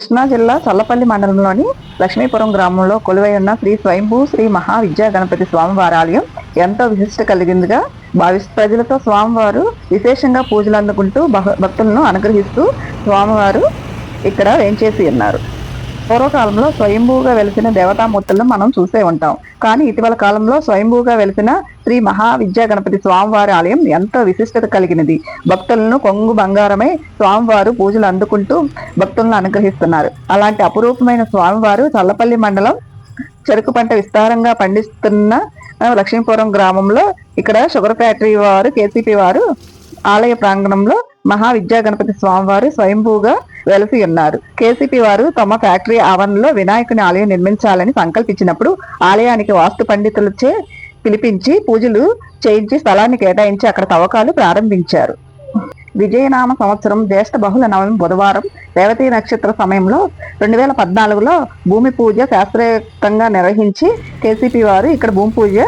కృష్ణా జిల్లా చల్లపల్లి మండలంలోని లక్ష్మీపురం గ్రామంలో కొలువై ఉన్న శ్రీ స్వయంభూ శ్రీ మహా విద్యా గణపతి స్వామివారి ఆలయం ఎంతో విశిష్ట కలిగిందిగా భావిస్తూ ప్రజలతో స్వామివారు విశేషంగా పూజలు అందుకుంటూ భక్తులను అనుగ్రహిస్తూ స్వామివారు ఇక్కడ వేంచేసి ఉన్నారు. పూర్వకాలంలో స్వయంభూగా వెలిసిన దేవతామూర్తులను మనం చూసే ఉంటాం. కానీ ఇటీవల కాలంలో స్వయంభూగా వెలిసిన శ్రీ మహావిద్యా గణపతి స్వామివారి ఆలయం ఎంతో విశిష్టత కలిగినది. భక్తులను కొంగు బంగారమై స్వామివారు పూజలు అందుకుంటూ భక్తులను అనుగ్రహిస్తున్నారు. అలాంటి అపురూపమైన స్వామివారు చల్లపల్లి మండలం చెరుకు పంట విస్తారంగా పండిస్తున్న లక్ష్మీపురం గ్రామంలో ఇక్కడ షుగర్ ఫ్యాక్టరీ వారు కేసీపీ వారు ఆలయ ప్రాంగణంలో మహావిద్యా గణపతి స్వామివారు స్వయంభూగా వెలసి ఉన్నారు. కేసీపీ వారు తమ ఫ్యాక్టరీ ఆవరణలో వినాయకుని ఆలయం నిర్మించాలని సంకల్పించినప్పుడు ఆలయానికి వాస్తు పండితులచే పిలిపించి పూజలు చేయించి స్థలాన్ని కేటాయించి అక్కడ తవ్వకాలు ప్రారంభించారు. విజయనామ సంవత్సరం జ్యేష్ఠ బహుళ నవమి బుధవారం రేవతి నక్షత్ర సమయంలో రెండు వేల పద్నాలుగులో భూమి పూజ శాస్త్రయుక్తంగా నిర్వహించి కేసీపీ వారు ఇక్కడ భూమి పూజ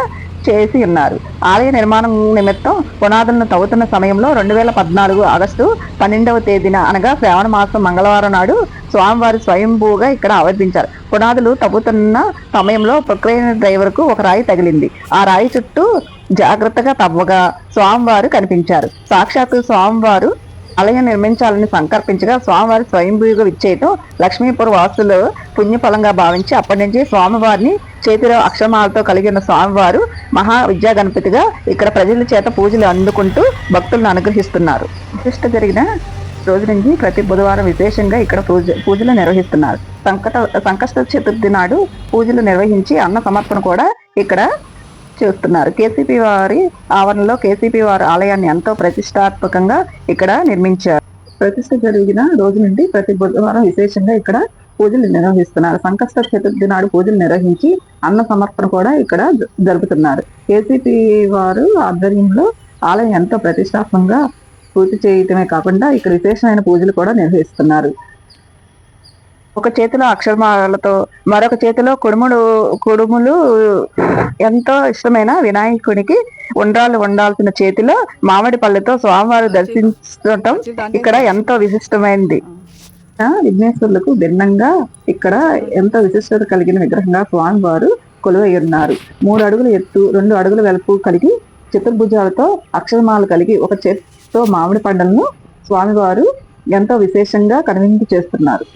చేసి ఉన్నారు. ఆలయ నిర్మాణం నిమిత్తం పునాదులను తవ్వుతున్న సమయంలో రెండు వేల పద్నాలుగు ఆగస్టు పన్నెండవ తేదీన అనగా శ్రావణ మాసం మంగళవారం నాడు స్వామివారి స్వయంభూగా ఇక్కడ ఆవర్తించారు. పునాదులు తవ్వుతున్న సమయంలో ప్రక్రియ డ్రైవర్కు ఒక రాయి తగిలింది. ఆ రాయి చుట్టూ జాగ్రత్తగా తవ్వగా స్వామివారు కనిపించారు. సాక్షాత్తు స్వామివారు ఆలయం నిర్మించాలని సంకల్పించగా స్వామివారి స్వయంభూగా విచ్చేయటం లక్ష్మీపుర వాసులు పుణ్యఫలంగా భావించి అప్పటి నుంచి స్వామివారిని చేతిలో అక్షమాలతో కలిగిన స్వామివారు మహా విద్యా గణపతిగా ఇక్కడ ప్రజల చేత పూజలు అందుకుంటూ భక్తులను అనుగ్రహిస్తున్నారు. ప్రతిష్ట జరిగిన రోజు నుంచి ప్రతి బుధవారం విశేషంగా ఇక్కడ పూజ పూజలు నిర్వహిస్తున్నారు. సంకట సంకష్ట చతుర్థి నాడు పూజలు నిర్వహించి అన్న సమర్పణ కూడా ఇక్కడ చూస్తున్నారు. కేసీపీ వారి ఆవరణలో కేసీపీ వారి ఆలయాన్ని ఎంతో ప్రతిష్టాత్మకంగా ఇక్కడ నిర్మించారు. ప్రతిష్ట జరిగిన రోజు నుండి ప్రతి బుధవారం విశేషంగా ఇక్కడ పూజలు నిర్వహిస్తున్నారు. సంకష్ట చతుర్థి నాడు పూజలు నిర్వహించి అన్న సమర్పణ కూడా ఇక్కడ జరుపుతున్నారు. కేసీపీ వారు ఆధ్వర్యంలో ఆలయం ఎంతో ప్రతిష్టాత్మకంగా పూర్తి చేయటమే కాకుండా ఇక్కడ విశేషమైన పూజలు కూడా నిర్వహిస్తున్నారు. ఒక చేతిలో అక్షరమాలతో మరొక చేతిలో కుడుముడు కుడుములు ఎంతో ఇష్టమైన వినాయకుడికి ఉండ్రాలు ఉండాల్సిన చేతిలో మామిడి పళ్ళతో స్వామివారు దర్శించటం ఇక్కడ ఎంతో విశిష్టమైనది ఆ, విఘ్నేశ్వరులకు భిన్నంగా ఇక్కడ ఎంతో విశిష్టత కలిగిన విగ్రహంగా స్వామివారు కొలువై ఉన్నారు. మూడు అడుగుల ఎత్తు రెండు అడుగుల వెలుపు కలిగి చతుర్భుజాలతో అక్షరమాలు కలిగి ఒక చేతితో మామిడి పండులను స్వామివారు ఎంతో విశేషంగా కనువింపు చేస్తున్నారు.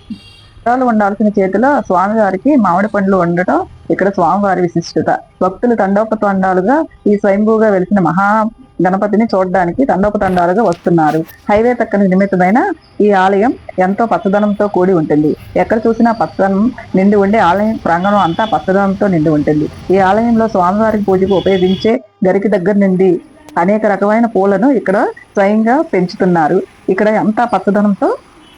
ఉండ్రాలు ఉండాల్సిన చేతిలో స్వామివారికి మామిడి పండ్లు ఉండటం ఇక్కడ స్వామివారి విశిష్టత. భక్తులు తండోపతండాలుగా ఈ స్వయంభూగా వెలిసిన మహా గణపతిని చూడడానికి తండోపతండాలుగా వస్తున్నారు. హైవే పక్కన నిర్మితమైన ఈ ఆలయం ఎంతో పచ్చదనంతో కూడి ఉంటుంది. ఎక్కడ చూసినా పచ్చదనం నిండి ఉండే ఆలయం ప్రాంగణం అంతా పచ్చదనంతో నిండి ఉంటుంది. ఈ ఆలయంలో స్వామివారి పూజకు ఉపయోగించే గరికి దగ్గర నుండి అనేక రకమైన పూలను ఇక్కడ స్వయంగా పెంచుతున్నారు. ఇక్కడ అంతా పచ్చదనంతో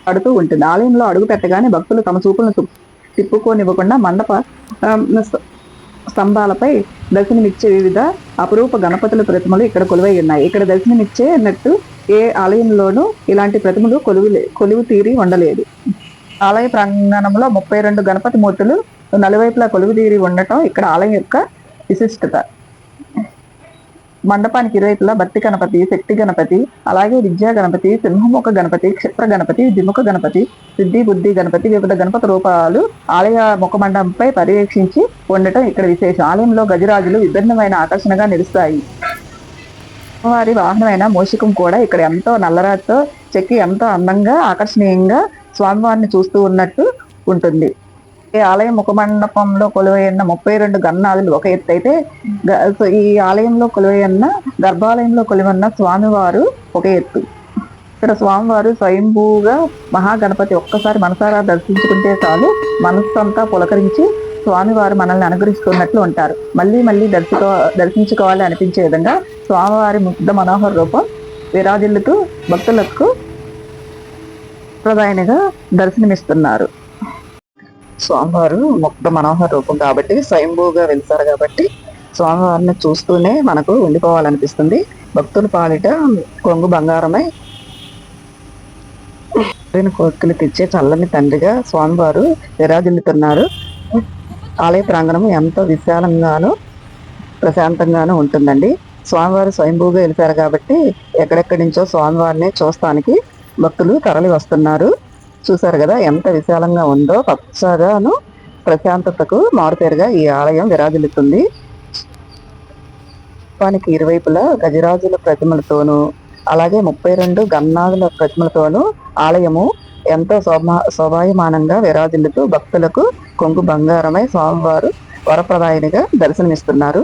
పడుతూ ఉంటుంది. ఆలయంలో అడుగు పెట్టగానే భక్తులు తమ చూపులను తిప్పుకోనివ్వకుండా మండప స్తంభాలపై దర్శనమిచ్చే వివిధ అపురూప గణపతుల ప్రతిమలు ఇక్కడ కొలువై ఉన్నాయి. ఇక్కడ దర్శనమిచ్చేనట్టు ఏ ఆలయంలోనూ ఇలాంటి ప్రతిమలు కొలువు కొలువు తీరి ఉండలేదు. ఆలయ ప్రాంగణంలో ముప్పై రెండు గణపతి మూర్తులు నలువైపులా కొలువు తీరి ఉండటం ఇక్కడ ఆలయం యొక్క విశిష్టత. మండపానికి ఇరువైపులా భక్తి గణపతి శక్తి గణపతి అలాగే విద్యా గణపతి సింహముఖ గణపతి క్షిప్ర గణపతి ద్విముఖ గణపతి సిద్ధి బుద్ధి గణపతి వివిధ గణపతి రూపాలు ఆలయ ముఖ మండపంపై పర్యవేక్షించి ఉండటం ఇక్కడ విశేషం. ఆలయంలో గజరాజులు విభిన్నమైన ఆకర్షణగా నిలుస్తాయి. వారి వాహనమైన మోషికం కూడా ఇక్కడ ఎంతో నల్లరాతో చెక్కి ఎంతో అందంగా ఆకర్షణీయంగా స్వామివారిని చూస్తూ ఉన్నట్టు ఉంటుంది. ఆలయం ముఖమండపంలో కొలువైన ముప్పై రెండు గన్నాలు ఒక ఎత్తు అయితే ఈ ఆలయంలో కొలువైన గర్భాలయంలో కొలువన్న స్వామివారు ఒక ఎత్తు. ఇక్కడ స్వామివారు స్వయంభూగా మహాగణపతి ఒక్కసారి మనసారా దర్శించుకుంటే చాలు మనస్సంతా పులకరించి స్వామివారు మనల్ని అనుగ్రహిస్తున్నట్లు ఉంటారు. మళ్ళీ మళ్ళీ దర్శికో దర్శించుకోవాలి అనిపించే విధంగా స్వామివారి ముగ్ధ మనోహర రూపం విరాజిల్లుతూ భక్తులకు ప్రధానిగా దర్శనమిస్తున్నారు. స్వామివారు ముక్త మనోహర రూపం కాబట్టి స్వయంభూగా వెళ్తారు కాబట్టి స్వామివారిని చూస్తూనే మనకు ఉండిపోవాలనిపిస్తుంది. భక్తులు పాలిట కొంగు బంగారమై కోరికలు తెచ్చే చల్లని తండ్రిగా స్వామివారు విరాజిల్లుతున్నారు. ఆలయ ప్రాంగణం ఎంతో విశాలంగాను ప్రశాంతంగాను ఉంటుందండి. స్వామివారు స్వయంభూగా వెళ్తారు కాబట్టి ఎక్కడెక్కడి నుంచో స్వామివారిని చూస్తానికి భక్తులు తరలి వస్తున్నారు చూసారు కదా ఎంత విశాలంగా ఉందో పచ్చగాను ప్రశాంతతకు మారుపేరుగా ఈ ఆలయం విరాజిల్లుతుంది. దీపానికి ఇరువైపులా గజరాజుల ప్రతిమలతోనూ అలాగే ముప్పై రెండు గన్నాదుల ప్రతిమలతోనూ ఆలయము ఎంతో శోభా శోభాయమానంగా విరాజిల్లుతూ భక్తులకు కొంగు బంగారమై స్వామివారు వరప్రదాయనిగా దర్శనమిస్తున్నారు.